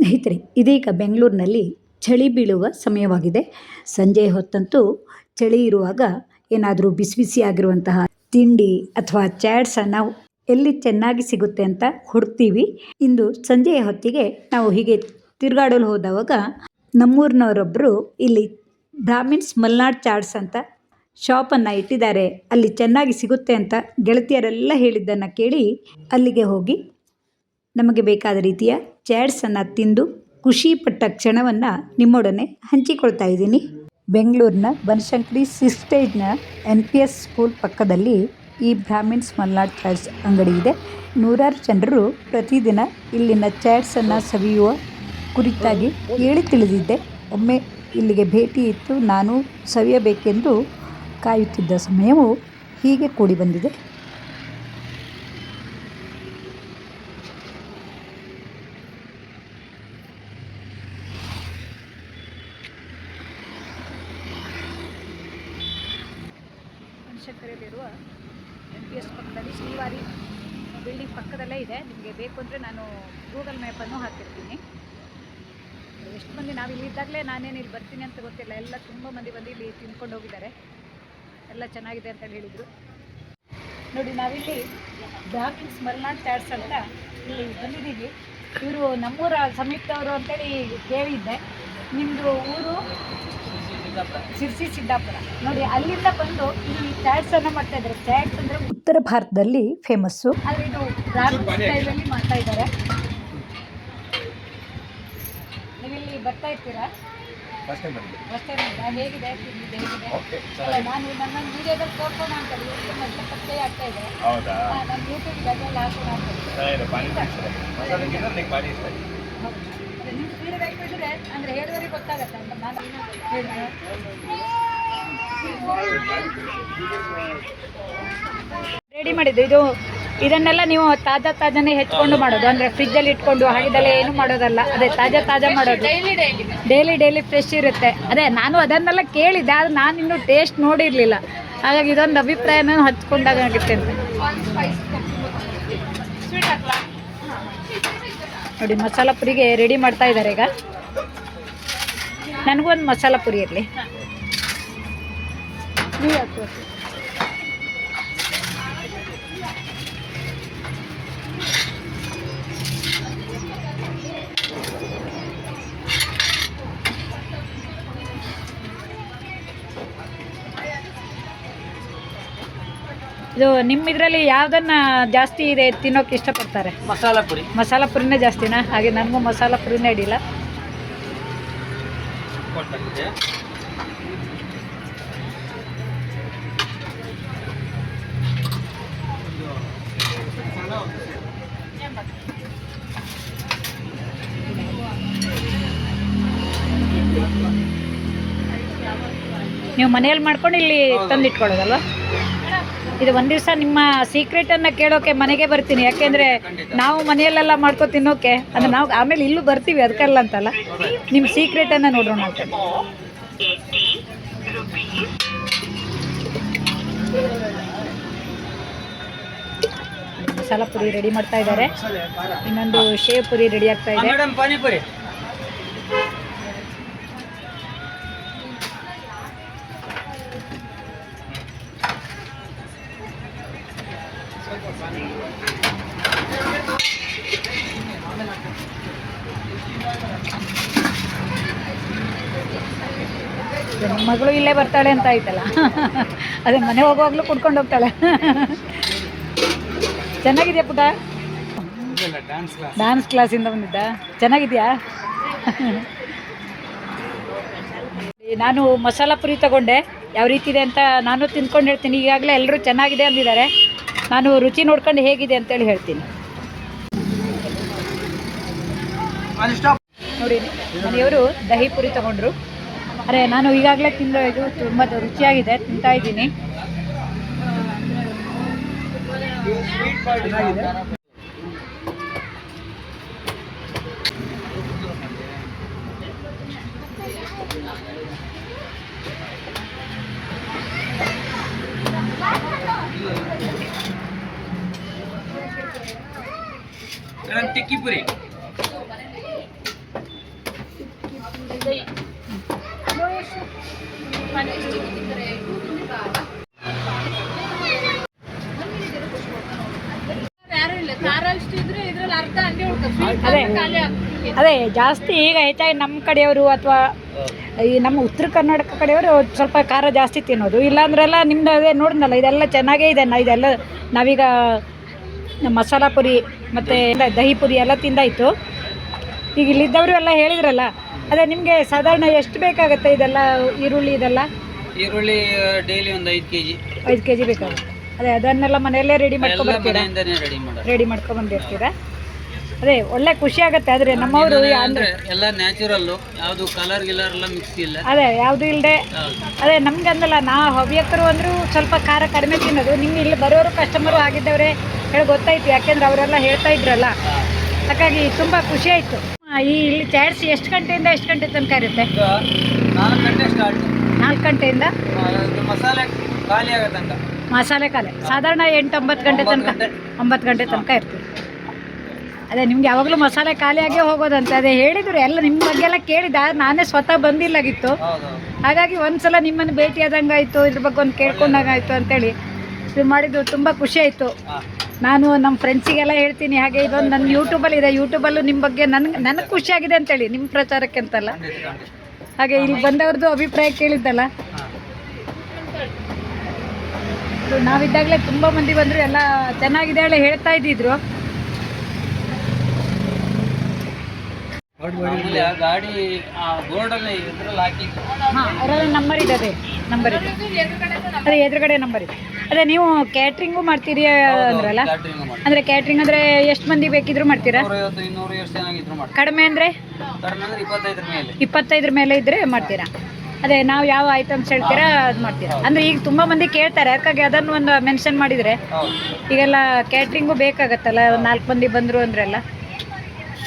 ಸ್ನೇಹಿತರೆ, ಇದೀಗ ಬೆಂಗಳೂರಿನಲ್ಲಿ ಚಳಿ ಬೀಳುವ ಸಮಯವಾಗಿದೆ. ಸಂಜೆ ಹೊತ್ತಂತೂ ಚಳಿ ಇರುವಾಗ ಏನಾದರೂ ಬಿಸಿ ಬಿಸಿಯಾಗಿರುವಂತಹ ತಿಂಡಿ ಅಥವಾ ಚಾಟ್ಸನ್ನು ಎಲ್ಲಿ ಚೆನ್ನಾಗಿ ಸಿಗುತ್ತೆ ಅಂತ ಹುಡುಕ್ತೀವಿ ಇಂದು ಸಂಜೆಯ ಹೊತ್ತಿಗೆ ನಾವು ಹೀಗೆ ತಿರುಗಾಡಲು ಹೋದವಾಗ ನಮ್ಮೂರಿನವರೊಬ್ಬರು ಇಲ್ಲಿ ಬ್ರಾಹ್ಮಿನ್ಸ್ ಮಲ್ನಾಡ್ ಚಾಟ್ಸ್ ಅಂತ ಶಾಪನ್ನು ಇಟ್ಟಿದ್ದಾರೆ. ಅಲ್ಲಿ ಚೆನ್ನಾಗಿ ಸಿಗುತ್ತೆ ಅಂತ ಗೆಳತಿಯರೆಲ್ಲ ಹೇಳಿದ್ದನ್ನು ಕೇಳಿ ಅಲ್ಲಿಗೆ ಹೋಗಿ ನಮಗೆ ಬೇಕಾದ ರೀತಿಯ ಚಾಟ್ಸನ್ನು ತಿಂದು ಖುಷಿಪಟ್ಟ ಕ್ಷಣವನ್ನು ನಿಮ್ಮೊಡನೆ ಹಂಚಿಕೊಳ್ತಾ ಇದ್ದೀನಿ. ಬೆಂಗಳೂರಿನ ಬನಶಂಕರಿ ಸಿಸ್ಟೇಜ್ನ ಎನ್ ಪಿ ಎಸ್ ಸ್ಕೂಲ್ ಪಕ್ಕದಲ್ಲಿ ಈ ಬ್ರಾಹ್ಮಿನ್ಸ್ ಮಲ್ನಾಡ್ ಚಾಟ್ಸ್ ಅಂಗಡಿ ಇದೆ. ನೂರಾರು ಜನರು ಪ್ರತಿದಿನ ಇಲ್ಲಿನ ಚಾಟ್ಸನ್ನು ಸವಿಯುವ ಕುರಿತಾಗಿ ಹೇಳಿ ತಿಳಿದಿದ್ದೆ. ಒಮ್ಮೆ ಇಲ್ಲಿಗೆ ಭೇಟಿ ಇತ್ತು. ನಾನು ಸವಿಯಬೇಕೆಂದು ಕಾಯುತ್ತಿದ್ದ ಸಮಯವು ಹೀಗೆ ಕೂಡಿ ಬಂದಿದೆ. ಬನಶಂಕರಿಯಲ್ಲಿರುವ ಎನ್ ಪಿ ಎಸ್ ಪಕ್ಕದಲ್ಲಿ ಶ್ರೀವಾರಿ ಬಿಲ್ಡಿಂಗ್ ಪಕ್ಕದಲ್ಲೇ ಇದೆ. ನಿಮಗೆ ಬೇಕು ಅಂದರೆ ನಾನು ಗೂಗಲ್ ಮ್ಯಾಪನ್ನು ಹಾಕಿರ್ತೀನಿ. ಎಷ್ಟು ಮಂದಿ ನಾವು ಇಲ್ಲಿ ಇದ್ದಾಗಲೇ ನಾನೇನು ಇಲ್ಲಿ ಬರ್ತೀನಿ ಅಂತ ಗೊತ್ತಿಲ್ಲ. ಎಲ್ಲ ತುಂಬ ಮಂದಿ ಬಂದು ಇಲ್ಲಿ ತಿಂದ್ಕೊಂಡು ಹೋಗಿದ್ದಾರೆ. ಎಲ್ಲ ಚೆನ್ನಾಗಿದೆ ಅಂತ ಹೇಳಿದರು. ನೋಡಿ, ನಾವಿಲ್ಲಿ ಬ್ರಾಹ್ಮಿನ್ಸ್ ಮಲ್ನಾಡ್ ಚಾಟ್ಸ್ ಅಂತ ಇಲ್ಲಿ ಬಂದಿದ್ದೀವಿ. ಇವರು ನಮ್ಮೂರ ಸಮೀಪದವರು ಅಂತೇಳಿ ಕೇಳಿದ್ದೆ. ನಿಮ್ಮದು ಊರು? ಸಿರ್ಸಿ ಸಿದ್ದಾಪುರ. ನೋಡಿ ಅಲ್ಲಿಂದ ಬಂದು ಇಲ್ಲಿ ಚಾಟ್ಸ್ ಅನ್ನ ಮಾಡ್ತಾ ಇದ್ದಾರೆ. ಚಾಟ್ಸ್ ಅಂದ್ರೆ ಉತ್ತರ ಭಾರತದಲ್ಲಿ ಫೇಮಸ್ಸು ಆದ್ರೆ ಇದು ಸ್ಟೈಲಲ್ಲಿ ಮಾಡ್ತಾ ಇದ್ದಾರೆ. ನೀವಿಲ್ಲಿ ಬರ್ತಾ ಇರ್ತೀರಾ? ಫಸ್ಟ್ ಟೈಮ್ ಬಂದಿದೆ ಫಸ್ಟ್ ಟೈಮ್ ಹೇಗಿದೆ? ಹೇಗಿದೆ? ಓಕೆ ಅಲ್ಲ ನಾನು ನನ್ನ ವಿಡಿಯೋದಲ್ಲಿ ತೋರ್ಸೋಣ ಅಂತ ಯೂಟ್ಯೂಬ್ ಮೊದಲು ಪರಿಚಯ ಆಗ್ತಾ ಇದೆ. ಹೌದಾ? ನಾನು ಯೂಟ್ಯೂಬ್ ಗಜಲ್ಲಿ ಹಾಕೋಣ ಅಂತ ಚೆನ್ನಾಗಿದೆ ಪಾನಿ ಮಸಾಲೆಗಿಂತ ನನಗೆ ಪಾನಿ ಇಷ್ಟ ನಿಮ್ಮ ಅಂದ್ರೆ ಗೊತ್ತಾಗತ್ತೆ ಅಂತ ನಾನು ಹೇಳಿದೆ ರೆಡಿ ಮಾಡಿದ್ದು? ಇದು ಇದನ್ನೆಲ್ಲ ನೀವು ತಾಜಾ ತಾಜಾನೇ ಹೆಚ್ಕೊಂಡು ಮಾಡೋದು. ಅಂದ್ರೆ ಫ್ರಿಜ್ಜಲ್ಲಿ ಇಟ್ಕೊಂಡು ಹಾಗಿದೆಲ್ಲ ಏನು ಮಾಡೋದಲ್ಲ. ಅದೇ ತಾಜಾ ತಾಜಾ ಮಾಡೋದು. ಡೈಲಿ ಡೈಲಿ ಫ್ರೆಶ್ ಇರುತ್ತೆ. ಅದೇ ನಾನು ಅದನ್ನೆಲ್ಲ ಕೇಳಿದ್ದೆ ಆದ್ರೆ ನಾನು ಇನ್ನೂ ಟೇಸ್ಟ್ ನೋಡಿರಲಿಲ್ಲ. ಹಾಗಾಗಿ ಇದೊಂದು ಅಭಿಪ್ರಾಯನ ಹಚ್ಕೊಂಡಾಗುತ್ತೆ ಅಂತ. ನೋಡಿ ಮಸಾಲ ಪುರಿಗೆ ರೆಡಿ ಮಾಡ್ತಾ ಇದ್ದಾರೆ ಈಗ. ನನಗೂ ಒಂದು ಮಸಾಲ ಪುರಿ ಇರಲಿ. ನೀವು ಇದು ನಿಮ್ಮ ಇದರಲ್ಲಿ ಯಾವುದನ್ನ ಜಾಸ್ತಿ ಇದೆ ತಿನ್ನೋಕೆ ಇಷ್ಟಪಡ್ತಾರೆ? ಮಸಾಲ ಪುರಿ. ಮಸಾಲ ಪುರಿನೇ ಜಾಸ್ತಿನಾ? ಹಾಗೆ ನನಗೂ ಮಸಾಲ ಪುರಿನೇ ಅಡಿಲ್ಲ ನೀವು ಮನೆಯಲ್ಲಿ ಮಾಡ್ಕೊಂಡು ಇಲ್ಲಿ ತಂದು ಇಟ್ಕೊಳ್ಳೋದಲ್ವಾ ಇದು ಒಂದು ದಿವಸ ನಿಮ್ಮ ಅನ್ನ ಕೇಳೋಕೆ ಮನೆಗೆ ಬರ್ತೀನಿ. ಯಾಕೆಂದ್ರೆ ನಾವು ಮನೆಯಲ್ಲೆಲ್ಲ ಮಾಡ್ಕೊ ತಿನ್ನೋಕೆ, ಅಂದ್ರೆ ನಾವು ಆಮೇಲೆ ಇಲ್ಲೂ ಬರ್ತೀವಿ ಅದಕ್ಕಲ್ಲ ಅಂತಲ್ಲ. ನಿಮ್ಮ ಸೀಕ್ರೆಟನ್ನು ನೋಡೋಣ ಅಂತ. ಮಸಾಲಾ ಪುರಿ ರೆಡಿ ಮಾಡ್ತಾ ಇದ್ದಾರೆ. ಇನ್ನೊಂದು ಶೇವ್ ಪುರಿ ರೆಡಿ ಆಗ್ತಾ ಇದೆ. ಮಗಳು ಇಲ್ಲೇ ಬರ್ತಾಳೆ ಅಂತ ಆಯ್ತಲ್ಲ? ಅದೇ ಮನೆ ಹೋಗುವಾಗಲೂ ಕುಡ್ಕೊಂಡು ಹೋಗ್ತಾಳೆ. ಚೆನ್ನಾಗಿದೆಯಾ ಪುಟ? ಡ್ಯಾನ್ಸ್ ಕ್ಲಾಸಿಂದ ಬಂದಿದ್ದ? ಚೆನ್ನಾಗಿದೆಯಾ? ನಾನು ಮಸಾಲ ಪುರಿ ತಗೊಂಡೆ. ಯಾವ ರೀತಿ ಇದೆ ಅಂತ ನಾನು ತಿಂದ್ಕೊಂಡು ಹೇಳ್ತೀನಿ. ಈಗಾಗಲೇ ಎಲ್ಲರೂ ಚೆನ್ನಾಗಿದೆ ಅಂದಿದ್ದಾರೆ. ನಾನು ರುಚಿ ನೋಡ್ಕೊಂಡು ಹೇಗಿದೆ ಅಂತೇಳಿ ಹೇಳ್ತೀನಿ. ನೋಡಿ ಮನೆಯವರು ದಹಿ ಪುರಿ ತಗೊಂಡ್ರು. ಅರೆ ನಾನು ಈಗಾಗಲೇ ತಿಂದು ಇದು ತುಂಬ ರುಚಿಯಾಗಿದೆ ತಿಂತಾ ಇದ್ದೀನಿ. ಪುರಿ ಯಾರು ಇಲ್ಲ ಖಾರಷ್ಟು ಇದ್ರೆ ಇದ್ರಲ್ಲಿ ಅರ್ಧ ಹಂಗೆ ಉಳ್ಕೊಂಡು ಅದೇ. ಅದೇ ಜಾಸ್ತಿ ಈಗ ಹೆಚ್ಚಾಗಿ ನಮ್ಮ ಕಡೆಯವರು ಅಥವಾ ಈ ನಮ್ಮ ಉತ್ತರ ಕರ್ನಾಟಕ ಕಡೆಯವರು ಸ್ವಲ್ಪ ಖಾರ ಜಾಸ್ತಿ ತಿನ್ನೋದು. ಇಲ್ಲಾಂದ್ರೆಲ್ಲ ನಿಮ್ದು ಅದೇ ನೋಡಿದ್ನಲ್ಲ ಇದೆಲ್ಲ ಚೆನ್ನಾಗೇ ಇದೆ ಇದೆಲ್ಲ ನಾವೀಗ ಮಸಾಲ ಪುರಿ ಮತ್ತು ದಹಿ ಪುರಿ ಎಲ್ಲ ತಿಂದಾಯಿತು. ಈಗ ಇಲ್ಲಿದ್ದವರು ಎಲ್ಲ ಹೇಳಿದ್ರಲ್ಲ ಅದೇ ನಿಮಗೆ ಸಾಧಾರಣ ಎಷ್ಟು ಬೇಕಾಗುತ್ತೆ ಇದೆಲ್ಲ ಈರುಳ್ಳಿ ಇದೆಲ್ಲ? ಈರುಳ್ಳಿ ಡೈಲಿ ಒಂದು ಐದು ಕೆಜಿ. ಐದು ಕೆ ಜಿ ಬೇಕಾಗುತ್ತೆ. ಅದೇ ಅದನ್ನೆಲ್ಲ ಮನೆಯಲ್ಲೇ ರೆಡಿ ಮಾಡ್ಕೊಂಡು ಮಾಡ್ಕೊಬರ್ತೀರಾ? ಮನೆಯಿಂದನೇ ರೆಡಿ ಮಾಡೋದು. ರೆಡಿ ಮಾಡ್ಕೊಬಂದಿರ್ತೀರಾ ಅದೇ ಒಳ್ಳೆ ಖುಷಿ ಆಗುತ್ತೆ ಆದ್ರೆ ನಮ್ಮವರು ಅಂದ್ರೆ ಎಲ್ಲ ನ್ಯಾಚುರಲ್ ಯಾವುದು ಕಲರ್ ಗಿಲರ್ ಎಲ್ಲ ಮಿಕ್ಸ್ ಇಲ್ಲ. ಅದೇ ಯಾವುದು ಇಲ್ಲದೆ ಅದೇ ನಮ್ಗೆ ಅಂದಲ್ಲ ನಾ ಹವ್ಯಕರು ಅಂದ್ರೂ ಸ್ವಲ್ಪ ಖಾರ ಕಡಿಮೆ ತಿನ್ನೋದು. ನಿಮ್ಗೆ ಇಲ್ಲಿ ಬರೋರು ಕಸ್ಟಮರು ಆಗಿದ್ದವ್ರೆ ಹೇಳಿ ಗೊತ್ತಾಯ್ತು ಯಾಕೆಂದ್ರೆ ಅವರೆಲ್ಲ ಹೇಳ್ತಾ ಇದ್ರಲ್ಲ. ಹಾಗಾಗಿ ತುಂಬ ಖುಷಿ ಆಯಿತು. ಈ ಇಲ್ಲಿ ಚಾಟ್ಸ್ ಎಷ್ಟು ಗಂಟೆಯಿಂದ ಎಷ್ಟು ಗಂಟೆ ತನಕ ಇರುತ್ತೆ? ನಾಲ್ಕು ಗಂಟೆ ಸ್ಟಾರ್ಟ್ ನಾಲ್ಕು ಗಂಟೆಯಿಂದ? ಮಸಾಲೆ ಖಾಲಿ ಆಗೋ ತನಕ. ಮಸಾಲೆ ಕಾಲೆ ಸಾಧಾರಣ ಎಂಟು ಒಂಬತ್ತು ಗಂಟೆ. ತನಕ. ಒಂಬತ್ತು ಗಂಟೆ ತನಕ ಇರ್ತೀವಿ. ಅದೇ ನಿಮ್ಗೆ ಯಾವಾಗಲೂ ಮಸಾಲೆ ಖಾಲಿಯಾಗೇ ಹೋಗೋದಂತೆ. ಅದೇ ಹೇಳಿದ್ರು ಎಲ್ಲ ನಿಮ್ಮ ಬಗ್ಗೆ ಎಲ್ಲ ಕೇಳಿದ ನಾನೇ ಸ್ವತಃ ಬಂದಿಲ್ಲಾಗಿತ್ತು ಹಾಗಾಗಿ ಒಂದ್ಸಲ ನಿಮ್ಮನ್ನು ಭೇಟಿಯಾದಂಗೆ ಆಯಿತು ಇದ್ರ ಬಗ್ಗೆ ಒಂದು ಕೇಳ್ಕೊಂಡಂಗಾಯ್ತು ಅಂತೇಳಿ ಇದು ಮಾಡಿದ್ದು ತುಂಬ ಖುಷಿ ಆಯಿತು. ನಾನು ನಮ್ಮ ಫ್ರೆಂಡ್ಸಿಗೆಲ್ಲ ಹೇಳ್ತೀನಿ, ಹಾಗೆ ಇದೊಂದು ನನ್ನ ಯೂಟ್ಯೂಬಲ್ಲಿ ಇದೆ ಯೂಟ್ಯೂಬಲ್ಲೂ ನಿಮ್ಮ ಬಗ್ಗೆ ನನಗೆ ನನಗೆ ಖುಷಿಯಾಗಿದೆ ಅಂತೇಳಿ ನಿಮ್ಮ ಪ್ರಚಾರಕ್ಕೆ ಅಂತಲ್ಲ. ಹಾಗೆ ಇಲ್ಲಿ ಬಂದವ್ರದ್ದು ಅಭಿಪ್ರಾಯ ಕೇಳಿದ್ದಲ್ಲ. ನಾವಿದ್ದಾಗಲೇ ತುಂಬ ಮಂದಿ ಬಂದರು, ಎಲ್ಲ ಚೆನ್ನಾಗಿದೆ ಹೇಳಿ ಹೇಳ್ತಾ ಇದ್ದಿದ್ರು. ಆಮೇಲೆ ಆ ಗಾಡಿ ಆ ಬೋರ್ಡಲ್ಲಿ ಹಾಂ ಅದರಲ್ಲಿ ನಂಬರ್ ಇದೆ ಅದೇ ನಂಬರ್ ಇದೆ. ಅದೇ ಎದುರುಗಡೆ ನಂಬರ್ ಇದೆ. ಅದೇ ನೀವು ಕ್ಯಾಟ್ರಿಂಗು ಮಾಡ್ತೀರಿ ಅಂದ್ರಲ್ಲ? ಕ್ಯಾಟ್ರಿಂಗ್ ಮಾಡಿ ಅಂದರೆ ಕ್ಯಾಟ್ರಿಂಗ್ ಅಂದರೆ ಎಷ್ಟು ಮಂದಿ ಬೇಕಿದ್ರು ಮಾಡ್ತೀರಾ? ನೂರೈವತ್ತು ಇನ್ನೂರು ಎಷ್ಟು ಚೆನ್ನಾಗಿದ್ರು ಮಾಡಿ ಕಡಿಮೆ ಅಂದರೆ? ಕಡಿಮೆ ಅಂದ್ರೆ ಇಪ್ಪತ್ತೈದರ ಮೇಲೆ. ಇಪ್ಪತ್ತೈದರ ಮೇಲೆ ಇದ್ದರೆ ಮಾಡ್ತೀರಾ? ಅದೇ ನಾವು ಯಾವ ಐಟಮ್ಸ್ ಹೇಳ್ತೀರಾ ಅದು ಮಾಡ್ತೀರಾ? ಅಂದರೆ ಈಗ ತುಂಬ ಮಂದಿ ಕೇಳ್ತಾರೆ ಯಾಕಾಗಿ ಅದನ್ನು ಒಂದು ಮೆನ್ಷನ್ ಮಾಡಿದರೆ. ಈಗೆಲ್ಲ ಕ್ಯಾಟ್ರಿಂಗು ಬೇಕಾಗತ್ತಲ್ಲ ಒಂದು ನಾಲ್ಕು ಮಂದಿ ಬಂದರು ಅಂದ್ರೆಲ್ಲ.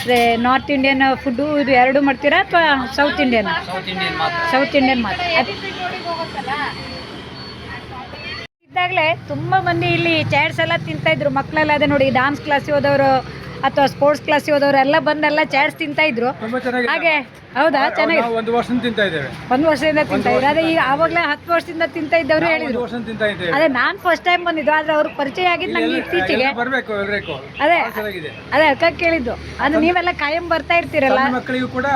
ಅದೇ ನಾರ್ತ್ ಇಂಡಿಯನ್ ಫುಡ್ಡು ಇದು ಎರಡು ಮಾಡ್ತೀರಾ ಅಥವಾ ಸೌತ್ ಇಂಡಿಯನ್ ಸೌತ್ ಇಂಡಿಯನ್ ಮಾತ್ರ. ಸೌತ್ ಇಂಡಿಯನ್ ಮಾತ್ರ. ಇದ್ದಾಗಲೇ ತುಂಬ ಮಂದಿ ಇಲ್ಲಿ ಚಾಟ್ಸ್ ಎಲ್ಲ ತಿಂತಾ ಇದ್ರು. ಮಕ್ಕಳೆಲ್ಲ ಅದೇ ನೋಡಿ ಡಾನ್ಸ್ ಕ್ಲಾಸಿಗೆ ಹೋದವರು ಅಥವಾ ಸ್ಪೋರ್ಟ್ಸ್ ಕ್ಲಾಸಿಗೆ ಹೋದವರು ಎಲ್ಲ ಬಂದೆಲ್ಲ ಚಾಟ್ಸ್ ತಿಂತಾ ಇದ್ರು. ಹಾಗೆ ಹೌದಾ? ಚೆನ್ನಾಗಿದೆ. ನಾವು ಒಂದು ವರ್ಷದಿಂದ ತಿಂತಾ ಇದ್ದೇವೆ. ಒಂದು ವರ್ಷದಿಂದ ತಿಂತಾ ಇದ್ದಾರೆ. ಅದೇ ಈಗ ಆವಾಗಲೇ ಹತ್ತು ವರ್ಷದಿಂದ ತಿಂತಾ ಇದ್ದವರು ಹೇಳಿದ್ರು. ವರ್ಷ ತಿಂತಾ ಇದ್ದೇವೆ. ಅದೇ ನಾನು ಫಸ್ಟ್ ಟೈಮ್ ಬಂದಿದ್ದು ಆದ್ರೆ ಅವ್ರಿಗೆ ಪರಿಚಯ ಆಗಿದ್ದು ನಂಗೆ ಇತ್ತೀಚೆಗೆ. ಬರಬೇಕು ಬರಬೇಕು ಅದೇ ಚೆನ್ನಾಗಿದೆ. ಅದೇ ಅಕ್ಕ ಕೇಳಿದ್ದು. ಅದು ನೀವೆಲ್ಲ ಕಾಯಂ ಬರ್ತಾ ಇರ್ತೀರಲ್ಲ? ಮಕ್ಕಳಿಗೂ ಕೂಡ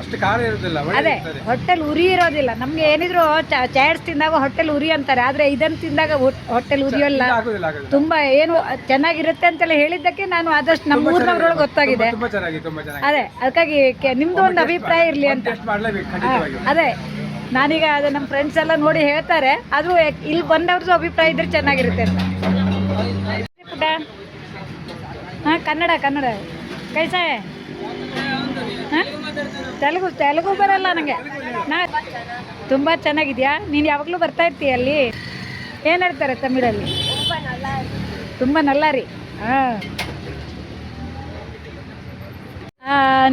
ಅಷ್ಟು ಖಾರ ಇರುವುದಿಲ್ಲ ಒಳ್ಳೆ ಅದೇ ಹೊಟ್ಟೆಲ್ ಉರಿ ಇರೋದಿಲ್ಲ. ನಮ್ಗೆ ಏನಿದ್ರು ಚಾಟ್ಸ್ ತಿಂದಾಗ ಹೊಟ್ಟೆಲ್ ಉರಿ ಅಂತಾರೆ. ಆದ್ರೆ ಇದನ್ ತಿಂದಾಗ ಹೊಟ್ಟೆಲ್ ಉರಿಯೋಲ್ಲ. ತುಂಬಾ ಏನು ಚೆನ್ನಾಗಿರುತ್ತೆ ಅಂತೆಲ್ಲ ಹೇಳಿದ್ದಕ್ಕೆ ನಾನು ಆದಷ್ಟು ನಮ್ಮ ಊರಿನವ್ರೊಳಗೆ ಗೊತ್ತಾಗಿದೆ. ಅದೇ ಅದಕ್ಕಾಗಿ ನಿಮ್ದು ಒಂದು ಅಭಿಪ್ರಾಯ ಇರಲಿ ಅಂತ. ಅದೇ. ನಾನೀಗ ಅದೇ ನಮ್ಮ ಫ್ರೆಂಡ್ಸ್ ಎಲ್ಲ ನೋಡಿ ಹೇಳ್ತಾರೆ. ಅದು ಇಲ್ಲಿ ಬಂದವ್ರದ್ದು ಅಭಿಪ್ರಾಯ ಇದ್ರೆ ಚೆನ್ನಾಗಿರುತ್ತೆ ಅಂತ. ಹಾಂ ಕನ್ನಡ ಕನ್ನಡ. ಕೈಸ ಹಾಂ? ತೆಲುಗು ತೆಲುಗು ಬರಲ್ಲ ನನಗೆ. ನಾ ತುಂಬ ಚೆನ್ನಾಗಿದ್ಯಾ? ನೀನು ಯಾವಾಗಲೂ ಬರ್ತಾ ಇರ್ತೀಯ ಅಲ್ಲಿ? ಏನು ಹೇಳ್ತಾರೆ ತಮಿಳಲ್ಲಿ? ತುಂಬ ನಲ್ಲ ರೀ ಹಾಂ.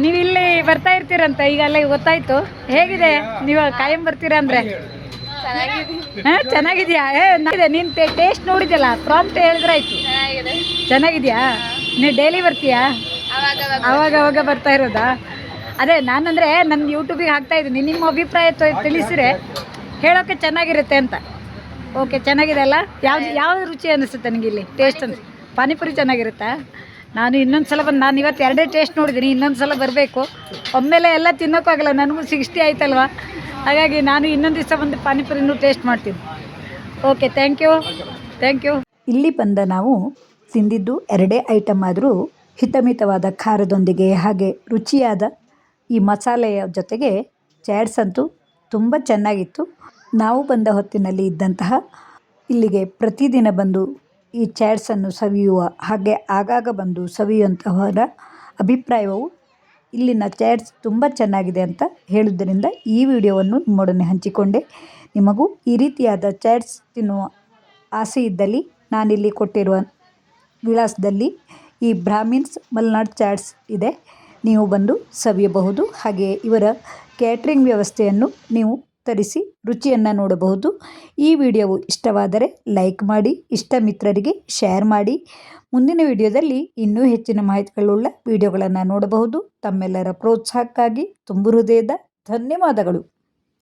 ನೀವು ಇಲ್ಲಿ ಬರ್ತಾ ಇರ್ತೀರಂತ ಈಗ ಅಲ್ಲ ಗೊತ್ತಾಯ್ತು. ಹೇಗಿದೆ? ನೀವು ಕಾಯಂ ಬರ್ತೀರಾ ಅಂದ್ರೆ? ಹಾ ಚೆನ್ನಾಗಿದ್ಯಾ? ಏ ಇದೆ ನೀನು ಟೇಸ್ಟ್ ನೋಡಿದ್ಯಲ್ಲ ಪ್ರಾಂಪ್ಟ್ ಹೇಳಿದ್ರೆ ಆಯ್ತು. ಚೆನ್ನಾಗಿದ್ಯಾ? ನೀವು ಡೈಲಿ ಬರ್ತೀಯಾ? ಅವಾಗ ಅವಾಗ ಬರ್ತಾ ಇರೋದಾ? ಅದೇ ನಾನಂದ್ರೆ ನನ್ನ ಯೂಟ್ಯೂಬಿಗೆ ಹಾಕ್ತಾ ಇದ್ದೀನಿ. ನಿಮ್ಮ ಅಭಿಪ್ರಾಯ ತಿಳಿಸಿರೆ ಹೇಳೋಕೆ ಚೆನ್ನಾಗಿರುತ್ತೆ ಅಂತ. ಓಕೆ ಚೆನ್ನಾಗಿದೆ ಅಲ್ಲ? ಯಾವ್ದು ಯಾವ ರುಚಿ ಅನಿಸುತ್ತೆ ನನಗೆ ಇಲ್ಲಿ ಟೇಸ್ಟ್ ಅಂದ್ರೆ? ಪಾನಿಪುರಿ ಚೆನ್ನಾಗಿರುತ್ತಾ? ನಾನು ಇನ್ನೊಂದು ಸಲ ಬಂದು ನಾನು ಇವತ್ತು ಎರಡೇ ಟೇಸ್ಟ್ ನೋಡಿದ್ದೀನಿ ಇನ್ನೊಂದು ಸಲ ಬರಬೇಕು. ಒಮ್ಮೆಲೆ ಎಲ್ಲ ತಿನ್ನೋಕ್ಕಾಗಲ್ಲ ನನಗೂ ಸಿಕ್ಸ್ಟಿ ಆಯ್ತಲ್ವ? ಹಾಗಾಗಿ ನಾನು ಇನ್ನೊಂದು ದಿವಸ ಬಂದು ಪಾನಿಪುರಿನೂ ಟೇಸ್ಟ್ ಮಾಡ್ತೀನಿ. Okay thank you thank you ಇಲ್ಲಿ ಬಂದ ನಾವು ತಿಂದಿದ್ದು ಎರಡೇ ಐಟಮ್ ಆದರೂ ಹಿತಮಿತವಾದ ಖಾರದೊಂದಿಗೆ ಹಾಗೆ ರುಚಿಯಾದ ಈ ಮಸಾಲೆಯ ಜೊತೆಗೆ ಚಾಟ್ಸ್ ಅಂತೂ ತುಂಬ ಚೆನ್ನಾಗಿತ್ತು. ನಾವು ಬಂದ ಹೊತ್ತಿನಲ್ಲಿ ಇದ್ದಂತಹ ಇಲ್ಲಿಗೆ ಪ್ರತಿದಿನ ಬಂದು ಈ ಚೇರ್ಸನ್ನು ಸವಿಯುವ ಹಾಗೆ ಆಗಾಗ ಬಂದು ಸವಿಯುವಂತಹವರ ಅಭಿಪ್ರಾಯವು ಇಲ್ಲಿನ ಚೇರ್ಸ್ ತುಂಬ ಚೆನ್ನಾಗಿದೆ ಅಂತ ಹೇಳುವುದರಿಂದ ಈ ವಿಡಿಯೋವನ್ನು ನಿಮ್ಮೊಡನೆ ಹಂಚಿಕೊಂಡೆ. ನಿಮಗೂ ಈ ರೀತಿಯಾದ ಚೇರ್ಸ್ ತಿನ್ನುವ ಆಸೆ ಇದ್ದಲ್ಲಿ ನಾನಿಲ್ಲಿ ಕೊಟ್ಟಿರುವ ವಿಳಾಸದಲ್ಲಿ ಈ ಬ್ರಾಹ್ಮಿನ್ಸ್ ಮಲ್ನಾಡ್ ಚಾಟ್ಸ್ ಇದೆ. ನೀವು ಬಂದು ಸವಿಯಬಹುದು. ಹಾಗೆಯೇ ಇವರ ಕ್ಯಾಟ್ರಿಂಗ್ ವ್ಯವಸ್ಥೆಯನ್ನು ನೀವು ತರಿಸಿ ರುಚಿಯನ್ನು ನೋಡಬಹುದು. ಈ ವಿಡಿಯೋವು ಇಷ್ಟವಾದರೆ ಲೈಕ್ ಮಾಡಿ ಇಷ್ಟ ಮಿತ್ರರಿಗೆ ಶೇರ್ ಮಾಡಿ. ಮುಂದಿನ ವಿಡಿಯೋದಲ್ಲಿ ಇನ್ನೂ ಹೆಚ್ಚಿನ ಮಾಹಿತಿಗಳುಳ್ಳ ವಿಡಿಯೋಗಳನ್ನು ನೋಡಬಹುದು. ತಮ್ಮೆಲ್ಲರ ಪ್ರೋತ್ಸಾಹಕ್ಕಾಗಿ ತುಂಬು ಹೃದಯದ ಧನ್ಯವಾದಗಳು.